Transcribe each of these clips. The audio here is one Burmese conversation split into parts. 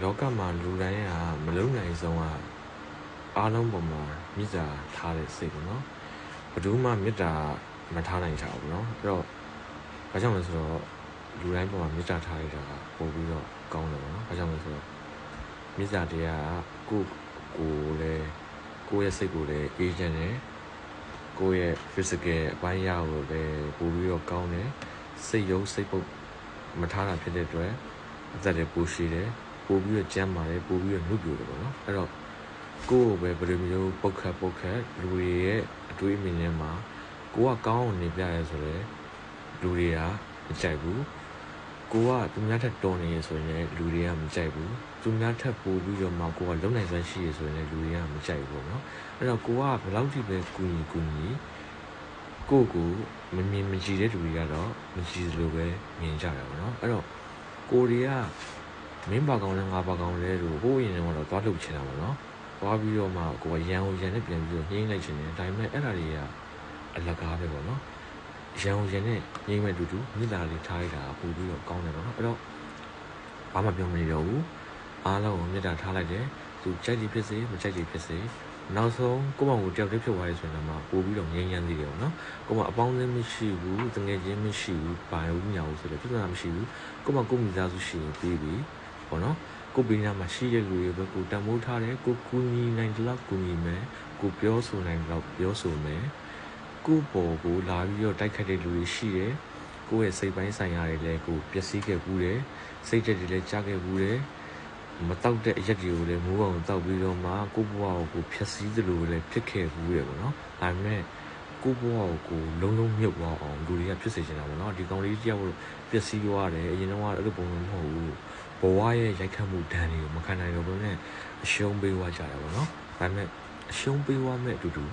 လောကမှာလူတိုင်းဟာမလုံနိုင်ဆုံးကအားလုံးပေါ်မှာမေတ္တာထားတဲ့စိတ်ပေါ့နော်ဘယ်သူမှမေတ္တာမထားနိုင်ကြဘူးနော်အဲ့တော့ဘာကြောင့်လဲဆိုတော့လူတိုင်းပေါ်မှာမေတ္တာထားရတာကပိုပြီးတော့ကောင်းတယ်ပေါ့နော်ဘာကြောင့်လဲဆိုတော့မေတ္တာတရားကကိုကိုလည်းကိုယ့်ရဲ့စိတ်ကိုလည်းအေးချမ်းတယ်ကိုယ့်ရဲ့ physical အပိုင်းအရကိုလည်းပိုပြီးတော့ကောင်းတယ်စိတ်ယုံစိတ်ပုတ်မထားတာဖြစ်တဲ့အတွက်အသက်လည်းပိုရှည်တယ် ပို့ပြီးတော့ကြမ်းပါတယ်ပို့ပြီးတော့နှုတ်ပြတယ်ပေါ့နော်အဲ့တော့ကိုယ့်ကိုပဲဘယ်လိုမျိုးပုတ်ခတ်ပုတ်ခတ်လူတွေရဲ့အတွေးအမြင်ထဲမှာကိုကကောင်းအောင်နေပြရဲဆိုတော့လူတွေကမကြိုက်ဘူးကိုကသူများထက်တော်နေရဆိုရင်လည်းလူတွေကမကြိုက်ဘူးသူများထက်ပိုပြီးတော့မှကိုကလုံနိုင်စွမ်းရှိရဆိုရင်လည်းလူတွေကမကြိုက်ဘူးပေါ့နော်အဲ့တော့ကိုကဘယ်လောက်ထိပဲကူညီကူညီကိုကိုမမြင်မကြည့်တဲ့လူတွေကတော့မကြည့်လို့ပဲမြင်ကြတယ်ပေါ့နော်အဲ့တော့ကိုတွေက မင်းပါကောင်းလဲငါပါကောင်းလဲလို့ဟိုးရင်တော့သွားလုပ်ချင်တာပေါ့နော်သွားပြီးတော့မှကိုကရန်ဟိုရန်နဲ့ပြန်ပြီးတော့ညှိနှိုင်းချင်တယ်ဒါပေမဲ့အဲ့ဒါတွေကအလကားပဲပေါ့နော်ရန်ဟိုရန်နဲ့ညှိမဲ့တူတူမိသားလေးထားရတာပို့ပြီးတော့ကောင်းတယ်ပေါ့နော်အဲ့တော့ဘာမှပြောမနေတော့ဘူးအားလုံးကိုမေတ္တာထားလိုက်တယ်သူကြိုက်တယ်ဖြစ်စေမကြိုက်တယ်ဖြစ်စေနောက်ဆုံးကိုမောင်ကိုတယောက်တည်းဖြစ်သွားရဆိုရင်တော့ပို့ပြီးတော့ငြိမ်းချမ်းသေးတယ်ပေါ့နော်ကိုမောင်အပေါင်းအသင်းမရှိဘူးတငယ်ချင်းမရှိဘူးဘာလို့ညာဘူးဆိုတော့ပြဿနာမရှိဘူးကိုမောင်ကိုမိသားစုရှိရင်ပြီးပြီ ပေါ့နော်ကိုပင်းနာမှာရှိတဲ့လူတွေပဲကိုတန်မိုးထားတယ်ကိုကူညီနိုင်တယ်လို့ကူညီမယ်ကိုပြောဆိုနိုင်တယ်လို့ပြောဆိုမယ်ကိုပေါ်ကိုလာပြီးတော့တိုက်ခတ်တဲ့လူတွေရှိတယ်ကိုယ့်ရဲ့စိတ်ပိုင်းဆိုင်ရာတွေလည်းကိုပျက်စီးခဲ့ဘူးတယ်စိတ်ဓာတ်တွေလည်းကြားခဲ့ဘူးတယ်မတောက်တဲ့အရက်တွေကိုလည်းမိုးအောင်တောက်ပြီးတော့မှကိုဘဝကိုကိုဖျက်ဆီးသလိုလည်းဖြစ်ခဲ့ဘူးရပေါ့နော်ဒါပေမဲ့ကိုဘဝကိုကိုလုံးလုံးမြုပ်သွားအောင်လူတွေကဖြစ်စေချင်တာပေါ့နော်ဒီကောင်လေးတယောက်ပျက်စီးသွားတယ်အရင်တော့အဲ့လိုပုံစံမဟုတ်ဘူး ဘဝရဲ့ရိုက်ခတ်မှုဒဏ်တွေကိုမခံနိုင်တော့ဘဲနဲ့အရှုံးပေးသွားကြတယ်ပေါ့နော်ဒါပေမဲ့အရှုံးပေးသွားမဲ့အတူတူ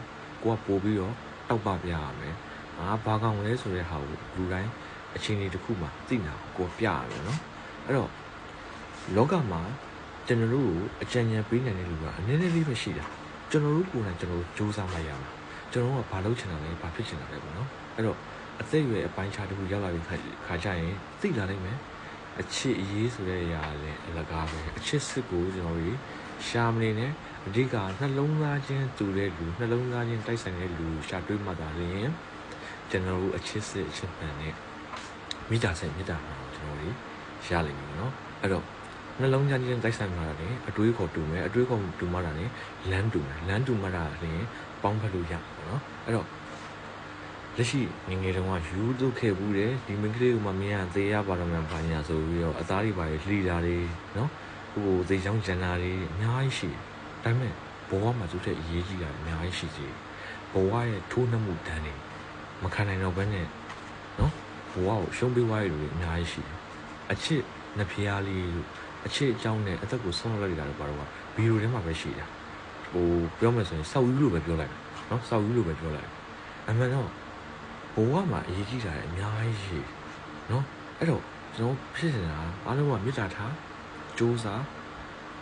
ကိုကပို့ပြီးတော့တောက်ပပြရမယ်ငါဘာကောင်လဲဆိုတဲ့ဟာကိုလူတိုင်းအချိန်လေးတစ်ခုမှသိနာကိုပြရတယ်နော်အဲ့တော့လောကမှာကျွန်တော်တို့ကိုအကြံဉာဏ်ပေးနိုင်တဲ့လူကအနည်းနည်းလေးပဲရှိတာကျွန်တော်တို့ကိုယ်တိုင်ကျွန်တော်တို့စူးစမ်းမှရမှာကျွန်တော်တို့ကဘာလုပ်ချင်တာလဲဘာဖြစ်ချင်တာလဲပေါ့နော်အဲ့တော့အသက်အရွယ်အပိုင်းခြားတစ်ခုရောက်လာပြီးခါကြရင်သိလာနိုင်မယ် အချစ်အရေးဆိုတဲ့အရာလည်းအလကားပဲအချစ်စစ်ကိုကျွန်တော်တို့ရှာမနေနဲ့အဓိကနှလုံးသားချင်းတူတဲ့လူနှလုံးသားချင်းတိုက်ဆိုင်တဲ့လူရှာတွေးမှသာလျင်ကျွန်တော်တို့အချစ်စစ်အချစ်မှန်နဲ့မိသားစုမိသားစုကျွန်တော်တို့ရလိမ့်မယ်နော်အဲ့တော့နှလုံးသားချင်းတိုက်ဆိုင်မှာလည်းအတွေးခေါ်တူမယ်အတွေးခေါ်တူမှတာလည်းလမ်းတူမယ်လမ်းတူမှတာလည်းပေါင်းဖက်လို့ရမှာနော်အဲ့တော့ လက်ရှိငငယ်တုန်းကယူတုခဲ့ဘူးတယ်ဒီမင်းကလေးကမှမင်းကသေရပါတော့မှဘာညာဆိုပြီးတော့အသားတွေပါလေလှီတာတွေနော်ဟိုသေချောင်းကျန်တာတွေအများကြီးရှိတယ်ဒါပေမဲ့ဘဝမှာသူ့ထက်အရေးကြီးတာအများကြီးရှိသေးတယ်ဘဝရဲ့ထိုးနှက်မှုတန်းတွေမခံနိုင်တော့ဘဲနဲ့နော်ဘဝကိုရှုံးပေးသွားရလို့အများကြီးရှိတယ်အချစ်နှစ်ဖျားလေးလို့အချစ်အကြောင်းနဲ့အသက်ကိုဆုံးလောက်လိုက်တာတော့ဘာလို့ကဗီဒီယိုထဲမှာပဲရှိတာဟိုပြောမယ်ဆိုရင်စောက်ယူလို့ပဲပြောလိုက်နော်စောက်ယူလို့ပဲပြောလိုက်အမှန်တော့ ဘဝမှာအရေးကြီးတာအများကြီးရှိနော်အဲ့တော့ကျွန်တော်ဖြစ်နေတာအားလုံးကမေတ္တာထားစူးစား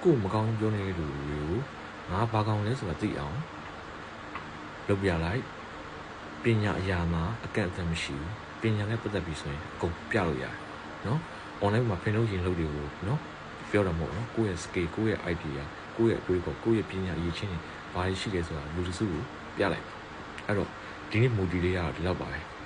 ကိုယ်မကောင်းပြောနေတဲ့လူတွေကိုငါဘာကောင်းလဲဆိုတာသိအောင်လုပ်ပြလိုက်ပညာအရာမှာအကန့်အသတ်မရှိဘူးပညာနဲ့ပတ်သက်ပြီးဆိုရင်အကုန်ပြလို့ရတယ်နော် online မှာပြင်လို့ရင်လုပ်တွေကိုနော်ပြောတာမဟုတ်နော်ကိုယ့်ရဲ့ skill ကိုယ့်ရဲ့ idea ကိုယ့်ရဲ့အတွေးခေါ်ကိုယ့်ရဲ့ပညာအရေးချင်းတွေဘာတွေရှိလဲဆိုတာလူစုကိုပြလိုက်အဲ့တော့ ဒီနေ့ mood လေးရတော့ဒီလောက်ပါပဲ